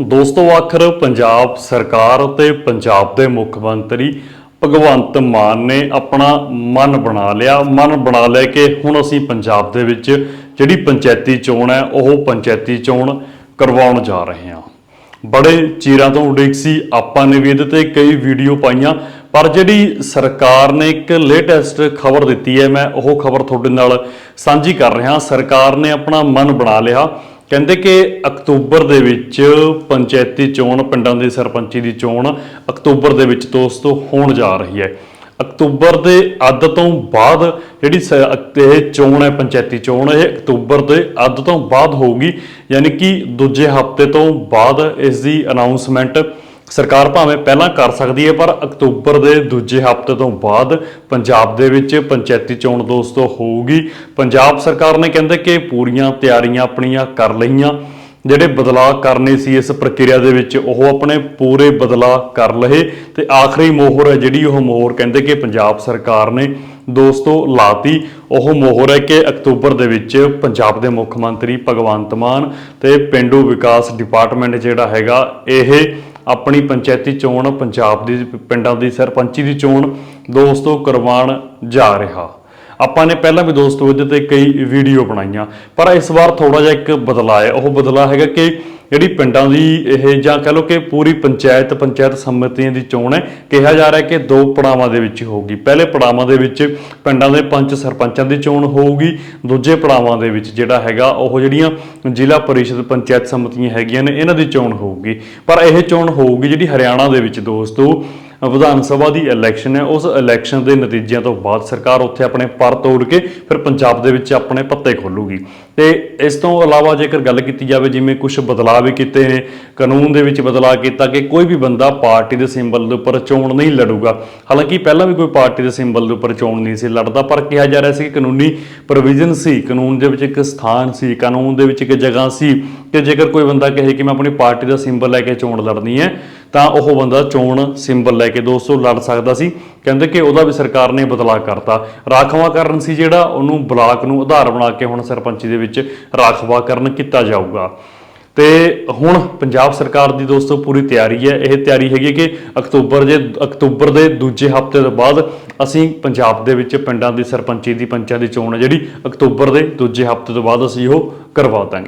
ਦੋਸਤੋ, ਆਖਰ ਪੰਜਾਬ ਸਰਕਾਰ ਅਤੇ ਪੰਜਾਬ ਦੇ ਮੁੱਖ ਮੰਤਰੀ ਭਗਵੰਤ ਮਾਨ ਨੇ ਆਪਣਾ ਮਨ ਬਣਾ ਲਿਆ। ਮਨ ਬਣਾ ਲੈ ਕੇ ਹੁਣ ਅਸੀਂ ਪੰਜਾਬ ਦੇ ਵਿੱਚ ਜਿਹੜੀ ਪੰਚਾਇਤੀ ਚੋਣ ਹੈ, ਉਹ ਪੰਚਾਇਤੀ ਚੋਣ ਕਰਵਾਉਣ ਜਾ ਰਹੇ ਹਾਂ। ਬੜੇ ਚਿਰਾਂ ਤੋਂ ਉਡੀਕ ਸੀ, ਆਪਾਂ ਨੇ ਵੀ ਇਹਦੇ ਤੇ ਕਈ ਵੀਡੀਓ ਪਾਈਆਂ, ਪਰ ਜਿਹੜੀ ਸਰਕਾਰ ਨੇ ਇੱਕ ਲੇਟੈਸਟ ਖਬਰ ਦਿੱਤੀ ਹੈ, ਮੈਂ ਉਹ ਖਬਰ ਤੁਹਾਡੇ ਨਾਲ ਸਾਂਝੀ ਕਰ ਰਿਹਾ। ਸਰਕਾਰ ਨੇ ਆਪਣਾ ਮਨ ਬਣਾ ਲਿਆ। ਕਹਿੰਦੇ ਕਿ ਅਕਤੂਬਰ ਦੇ ਵਿੱਚ ਪੰਚਾਇਤੀ ਚੋਣ, ਪਿੰਡਾਂ ਦੀ ਸਰਪੰਚੀ ਦੀ ਚੋਣ ਅਕਤੂਬਰ ਦੇ ਵਿੱਚ ਦੋਸਤੋ ਹੋਣ ਜਾ ਰਹੀ ਹੈ। ਅਕਤੂਬਰ ਦੇ ਅੱਧ ਤੋਂ ਬਾਅਦ ਜਿਹੜੀ ਸ- ਇਹ ਚੋਣ ਹੈ, ਪੰਚਾਇਤੀ ਚੋਣ, ਇਹ ਅਕਤੂਬਰ ਦੇ ਅੱਧ ਤੋਂ ਬਾਅਦ ਹੋਊਗੀ। ਯਾਨੀ ਕਿ ਦੂਜੇ ਹਫ਼ਤੇ ਤੋਂ ਬਾਅਦ ਇਸ ਦੀ ਅਨਾਉਂਸਮੈਂਟ ਸਰਕਾਰ ਭਾਵੇਂ ਪਹਿਲਾਂ ਕਰ ਸਕਦੀ ਹੈ, ਪਰ ਅਕਤੂਬਰ ਦੇ ਦੂਜੇ ਹਫ਼ਤੇ ਤੋਂ ਬਾਅਦ ਪੰਜਾਬ ਦੇ ਵਿੱਚ ਪੰਚਾਇਤੀ ਚੋਣ ਦੋਸਤੋ ਹੋਊਗੀ। ਪੰਜਾਬ ਸਰਕਾਰ ਨੇ ਕਹਿੰਦੇ ਕਿ ਪੂਰੀਆਂ ਤਿਆਰੀਆਂ ਆਪਣੀਆਂ ਕਰ ਲਈਆਂ। ਜਿਹੜੇ ਬਦਲਾਅ ਕਰਨੇ ਸੀ, ਇਸ ਪ੍ਰਕਿਰਿਆ ਦੇ ਵਿੱਚ ਉਹ ਆਪਣੇ ਪੂਰੇ ਬਦਲਾਅ ਕਰ ਲਏ। ਤੇ ਆਖਰੀ ਮੋਹਰ ਹੈ ਜਿਹੜੀ, ਉਹ ਮੋਹਰ ਕਹਿੰਦੇ ਕਿ ਪੰਜਾਬ ਸਰਕਾਰ ਨੇ ਦੋਸਤੋ ਲਾਤੀ। ਉਹ ਮੋਹਰ ਹੈ ਕਿ ਅਕਤੂਬਰ ਦੇ ਵਿੱਚ ਪੰਜਾਬ ਦੇ ਮੁੱਖ ਮੰਤਰੀ ਭਗਵੰਤ ਮਾਨ ਤੇ ਪਿੰਡੂ ਵਿਕਾਸ ਡਿਪਾਰਟਮੈਂਟ ਜਿਹੜਾ ਹੈਗਾ, ਇਹ ਆਪਣੀ ਪੰਚਾਇਤੀ ਚੋਣ, ਪੰਜਾਬ ਦੀ, ਪਿੰਡਾਂ ਦੀ, ਸਰਪੰਚੀ ਦੀ ਚੋਣ, ਦੋਸਤੋ ਕਰਵਾਉਣ ਜਾ ਰਿਹਾ। ਆਪਾਂ ਨੇ ਪਹਿਲਾਂ ਵੀ ਦੋਸਤੋ ਇਹਦੇ ਤੇ ਕਈ ਵੀਡੀਓ ਬਣਾਈਆਂ, ਪਰ ਇਸ ਵਾਰ ਥੋੜਾ ਜਿਹਾ ਇੱਕ ਬਦਲਾਅ ਹੈ। ਉਹ ਬਦਲਾਅ ਹੈਗਾ ਕਿ ਜਿਹੜੀ ਪਿੰਡਾਂ ਦੀ ਇਹ ਜਾਂ ਕਹ ਲਓ ਕਿ ਪੂਰੀ ਪੰਚਾਇਤ ਪੰਚਾਇਤ ਸਮਿਤੀਆਂ ਦੀ ਚੋਣ ਹੈ, ਕਿਹਾ ਜਾ ਰਿਹਾ ਕਿ ਦੋ ਪੜਾਵਾਂ ਦੇ ਵਿੱਚ ਹੋਊਗੀ। ਪਹਿਲੇ ਪੜਾਵਾਂ ਦੇ ਵਿੱਚ ਪਿੰਡਾਂ ਦੇ ਪੰਚ ਸਰਪੰਚਾਂ ਦੀ ਚੋਣ ਹੋਊਗੀ, ਦੂਜੇ ਪੜਾਵਾਂ ਦੇ ਵਿੱਚ ਜਿਹੜਾ ਹੈਗਾ ਉਹ ਜਿਹੜੀਆਂ ਜ਼ਿਲ੍ਹਾ ਪਰਿਸ਼ਦ ਪੰਚਾਇਤ ਸਮਿਤੀਆਂ ਹੈਗੀਆਂ ਨੇ, ਇਹਨਾਂ ਦੀ ਚੋਣ ਹੋਊਗੀ। ਪਰ ਇਹ ਚੋਣ ਹੋਊਗੀ ਜਿਹੜੀ ਹਰਿਆਣਾ ਦੇ ਵਿੱਚ ਦੋਸਤੋ ਵਿਧਾਨ ਸਭਾ ਦੀ ਇਲੈਕਸ਼ਨ ਹੈ। ਉਸ ਇਲੈਕਸ਼ਨ ਦੇ ਨਤੀਜਿਆਂ ਤੋਂ ਬਾਅਦ ਸਰਕਾਰ ਉੱਥੇ ਆਪਣੇ ਪਰ ਤੋੜ ਕੇ ਫਿਰ ਪੰਜਾਬ ਦੇ ਵਿੱਚ ਆਪਣੇ ਪੱਤੇ ਖੋਲੂਗੀ। ਤੇ ਇਸ ਤੋਂ ਇਲਾਵਾ ਜੇਕਰ ਗੱਲ ਕੀਤੀ ਜਾਵੇ, ਜਿਵੇਂ ਕੁਝ ਬਦਲਾਅ ਵੀ ਕੀਤੇ ਨੇ, ਕਾਨੂੰਨ ਦੇ ਵਿੱਚ ਬਦਲਾਅ ਕੀਤਾ ਕਿ ਕੋਈ ਵੀ ਬੰਦਾ ਪਾਰਟੀ ਦੇ ਸਿੰਬਲ ਦੇ ਉੱਪਰ ਚੋਣ ਨਹੀਂ ਲੜੂਗਾ। ਹਾਲਾਂਕਿ ਪਹਿਲਾਂ ਵੀ ਕੋਈ ਪਾਰਟੀ ਦੇ ਸਿੰਬਲ ਦੇ ਉੱਪਰ ਚੋਣ ਨਹੀਂ ਸੀ ਲੜਦਾ, ਪਰ ਕਿਹਾ ਜਾ ਰਿਹਾ ਸੀ ਕਿ ਕਾਨੂੰਨੀ ਪ੍ਰੋਵੀਜ਼ਨ ਸੀ, ਕਾਨੂੰਨ ਦੇ ਵਿੱਚ ਇੱਕ ਸਥਾਨ ਸੀ, ਕਾਨੂੰਨ ਦੇ ਵਿੱਚ ਇੱਕ ਜਗ੍ਹਾ ਸੀ ਕਿ ਜੇਕਰ ਕੋਈ ਬੰਦਾ ਕਹੇ ਕਿ ਮੈਂ ਆਪਣੀ ਪਾਰਟੀ ਦਾ ਸਿੰਬਲ ਲੈ ਕੇ ਚੋਣ ਲੜਨੀ ਹੈ ਤਾਂ ਉਹ ਬੰਦਾ ਚੋਣ ਸਿੰਬਲ ਲੈ ਕੇ ਦੋਸਤੋ ਲੜ ਸਕਦਾ ਸੀ। ਕਹਿੰਦੇ ਕਿ ਉਹਦਾ ਵੀ ਸਰਕਾਰ ਨੇ ਬਦਲਾਅ ਕਰਤਾ। ਰਾਖਵਾਂਕਰਨ ਸੀ ਜਿਹੜਾ, ਉਹਨੂੰ ਬਲਾਕ ਨੂੰ ਆਧਾਰ ਬਣਾ ਕੇ ਹੁਣ ਸਰਪੰਚੀ ਦੇ ਵਿੱਚ ਰਾਖਵਾਂਕਰਨ ਕੀਤਾ ਜਾਊਗਾ। ਤੇ ਹੁਣ ਪੰਜਾਬ ਸਰਕਾਰ ਦੀ ਦੋਸਤੋ ਪੂਰੀ ਤਿਆਰੀ ਹੈ। ਇਹ ਤਿਆਰੀ ਹੈਗੀ ਕਿ ਅਕਤੂਬਰ ਜੇ ਅਕਤੂਬਰ ਦੇ ਦੂਜੇ ਹਫ਼ਤੇ ਤੋਂ ਬਾਅਦ ਅਸੀਂ ਪੰਜਾਬ ਦੇ ਵਿੱਚ ਪਿੰਡਾਂ ਦੀ ਸਰਪੰਚੀ ਦੀ ਪੰਚਾਇਤ ਦੀ ਚੋਣ ਹੈ ਜਿਹੜੀ ਅਕਤੂਬਰ ਦੇ ਦੂਜੇ ਹਫ਼ਤੇ ਤੋਂ ਬਾਅਦ ਅਸੀਂ ਉਹ ਕਰਵਾ ਦਾਂਗੇ।